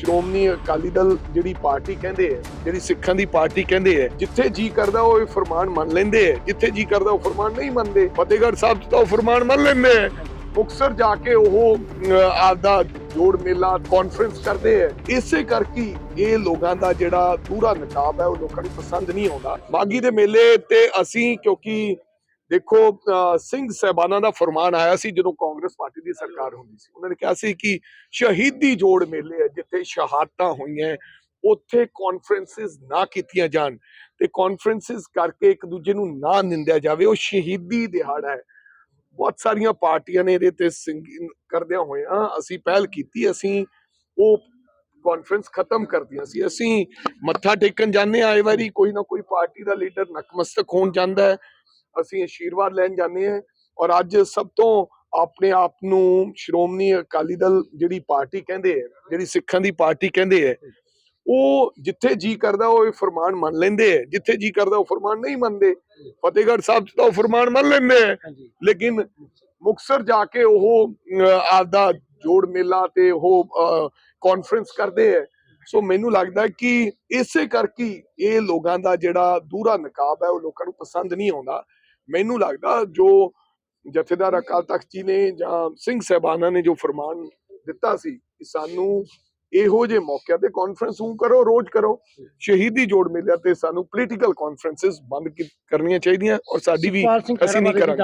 ਸ਼੍ਰੋਮਣੀ ਅਕਾਲੀ ਦਲ ਜਿਹੜੀ ਪਾਰਟੀ ਕਹਿੰਦੇ ਆ, ਜਿਹੜੀ ਸਿੱਖਾਂ ਦੀ ਪਾਰਟੀ ਕਹਿੰਦੇ ਹੈ ਜਿੱਥੇ ਜੀ ਕਰਦਾ ਉਹ ਇਹ ਫਰਮਾਨ ਮੰਨ ਲੈਂਦੇ ਆ, ਜਿੱਥੇ ਜੀ ਕਰਦਾ ਉਹ ਫਰਮਾਨ ਨਹੀਂ ਮੰਨਦੇ। ਫਤਿਹਗੜ੍ਹ ਸਾਹਿਬ 'ਚ ਤਾਂ ਉਹ ਫਰਮਾਨ ਮੰਨ ਲੈਂਦੇ ਹੈ ਮੁਕਸਰ ਜਾ ਕੇ ਉਹ ਆਪਦਾ ਜੋੜ ਮੇਲਾ ਕਾਨਫਰੰਸ ਕਰਦੇ ਆ। ਇਸੇ ਕਰਕੇ ਇਹ ਲੋਕਾਂ ਦਾ ਜਿਹੜਾ ਪੂਰਾ ਨਕਾਬ ਹੈ, ਉਹ ਲੋਕਾਂ ਨੂੰ ਪਸੰਦ ਨਹੀਂ ਆਉਂਦਾ। ਮਾਗੀ ਦੇ ਮੇਲੇ ਤੇ ਅਸੀਂ, ਕਿਉਂਕਿ ਦੇਖੋ ਅਹ, ਸਿੰਘ ਸਹਿਬਾਨਾਂ ਦਾ ਫਰਮਾਨ ਆਇਆ ਸੀ ਜਦੋਂ ਕਾਂਗਰਸ ਪਾਰਟੀ ਦੀ ਸਰਕਾਰ ਹੁੰਦੀ ਸੀ। ਉਹਨਾਂ ਨੇ ਕਿਹਾ ਸੀ ਕਿ ਸ਼ਹੀਦੀ ਜੋੜ ਮੇਲੇ ਹੈ ਜਿੱਥੇ ਸ਼ਹਾਦਤਾਂ ਹੋਈਆਂ ਉੱਥੇ ਕਾਨਫਰੰਸਸ ਨਾ ਕੀਤੀਆਂ ਜਾਣ ਤੇ ਕਾਨਫਰੰਸਸ ਕਰਕੇ ਇੱਕ ਦੂਜੇ ਨੂੰ ਨਾ ਨਿੰਦਿਆ ਜਾਵੇ ਉਹ ਸ਼ਹੀਦੀ ਦਿਹਾੜਾ ਹੈ। ਬਹੁਤ ਸਾਰੀਆਂ ਪਾਰਟੀਆਂ ਨੇ ਇਹਦੇ ਤੇ ਕਰਦਿਆਂ ਹੋਇਆਂ ਅਸੀਂ ਪਹਿਲ ਕੀਤੀ ਅਸੀਂ ਉਹ ਕਾਨਫਰੰਸ ਖਤਮ ਕਰਦੀਆਂ ਸੀ। ਅਸੀਂ ਮੱਥਾ ਟੇਕਣ ਜਾਂਦੇ ਆ ਆਏ ਵਾਰੀ ਕੋਈ ਨਾ ਕੋਈ ਪਾਰਟੀ ਦਾ ਲੀਡਰ ਨਕਮਸਤਕ ਹੋਣ ਜਾਂਦਾ ਹੈ। ਅਸੀਂ ਆਸ਼ੀਰਵਾਦ ਲੈਣ ਜਾਂਦੇ ਹਾਂ ਔਰ ਅੱਜ ਸਭ ਤੋਂ ਆਪਣੇ ਆਪ ਨੂੰ ਸ਼੍ਰੋਮਣੀ ਅਕਾਲੀ ਦਲ ਜਿਹੜੀ ਪਾਰਟੀ ਕਹਿੰਦੇ ਆ ਜਿਹੜੀ ਸਿੱਖਾਂ ਦੀ ਪਾਰਟੀ ਕਹਿੰਦੇ ਆ ਉਹ ਜਿੱਥੇ ਜੀ ਕਰਦਾ ਉਹ ਫਰਮਾਨ ਮੰਨ ਲੈਂਦੇ ਆ ਜਿੱਥੇ ਜੀ ਕਰਦਾ ਉਹ ਫਰਮਾਨ ਨਹੀਂ ਮੰਨਦੇ। ਫਤਿਹਗੜ੍ਹ ਸਾਹਿਬ ਤਾਂ ਫਰਮਾਨ ਮੰਨ ਲੈਂਦੇ ਹਾਂਜੀ। ਲੇਕਿਨ ਮੁਕਸਰ ਜਾ ਕੇ ਉਹ ਆਪਦਾ ਜੋੜ ਮੇਲਾ ਤੇ ਉਹ ਕਾਨਫਰੰਸ ਕਰਦੇ ਆ ਸੋ ਮੈਨੂੰ ਲੱਗਦਾ ਕਿ ਇਸੇ ਕਰਕੇ ਹੀ ਇਹ ਲੋਕਾਂ ਦਾ ਜਿਹੜਾ ਦੂਰਾ ਨਕਾਬ ਹੈ ਉਹ ਲੋਕਾਂ ਨੂੰ ਪਸੰਦ ਨਹੀਂ ਆਉਂਦਾ। ਮੈਨੂੰ ਲੱਗਦਾ ਜੋ ਜਥੇਦਾਰ ਅਕਾਲ ਤਖਤ ਜੀ ਨੇ ਜਾਂ ਸਿੰਘ ਸਹਿਬਾਨਾਂ ਨੇ ਜੋ ਫਰਮਾਨ ਦਿੱਤਾ ਸੀ ਕਿ ਸਾਨੂੰ ਇਹੋ ਜਿਹੇ ਮੌਕਿਆਂ ਤੇ ਕਾਨਫਰੰਸ ਨੂੰ ਕਰੋ ਰੋਜ਼ ਕਰੋ ਸ਼ਹੀਦੀ ਜੋੜ ਮੇਲਿਆਂ ਤੇ ਸਾਨੂੰ ਪੋਲੀਟੀਕਲ ਕਾਨਫਰੰਸਸ ਬੰਦ ਕਰਨੀਆਂ ਚਾਹੀਦੀਆਂ ਔਰ ਸਾਡੀ ਵੀ ਅਸੀਂ ਨਹੀਂ ਕਰਾਂਗੇ।